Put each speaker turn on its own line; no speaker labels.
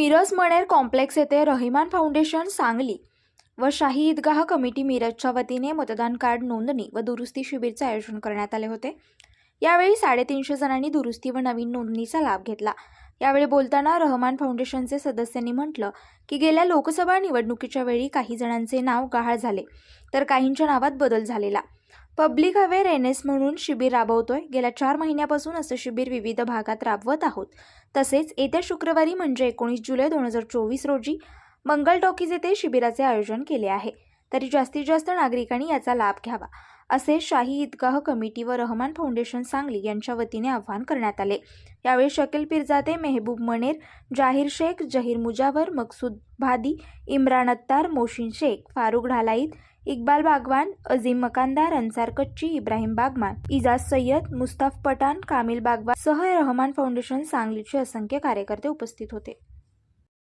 Miraj Maner complex येथे Rahiman foundation Sangli व Shahi Idgah committee मिरजच्या वतीने मतदान कार्ड नोंदणी व दुरुस्ती शिबिरचे आयोजन करण्यात आले होते. यावेळी साडेतीनशे जणांनी दुरुस्ती व नवीन नोंदणीचा लाभ घेतला. यावेळी बोलताना रहमान फाउंडेशनचे सदस्यांनी म्हटलं की गेल्या लोकसभा निवडणुकीच्या वेळी काही जणांचे नाव गहाळ झाले तर काहींच्या नावात बदल झालेला. पब्लिक अवेअर एस म्हणून शिबिर राबवतोय. गेल्या चार महिन्यापासून असं शिबिर विविध भागात राबवत आहोत. तसेच येत्या शुक्रवारी म्हणजे एकोणीस जुलै दोन हजार चोवीस रोजी मंगल टॉकीज येथे शिबिराचे आयोजन केले आहे. तरी जास्तीत जास्त नागरिकांनी याचा लाभ घ्यावा असे शाही ईदगाह कमिटी व रहमान फाउंडेशन सांगली यांच्या वतीने आवाहन करण्यात आले. यावेळी शकील पिरजादे मेहबूब मनेर जाहीर शेख जहीर मुजावर मकसूद भादी इम्रान अत्तार मोशीन शेख फारुक ढालाईद इक्बाल बागवान अझीम मकानदार अन्सार कच्ची इब्राहिम बागमान इजाज सय्यद मुस्ताफ पठाण कामिल बागवान सह रहमान फाउंडेशन सांगलीचे असंख्य कार्यकर्ते उपस्थित होते.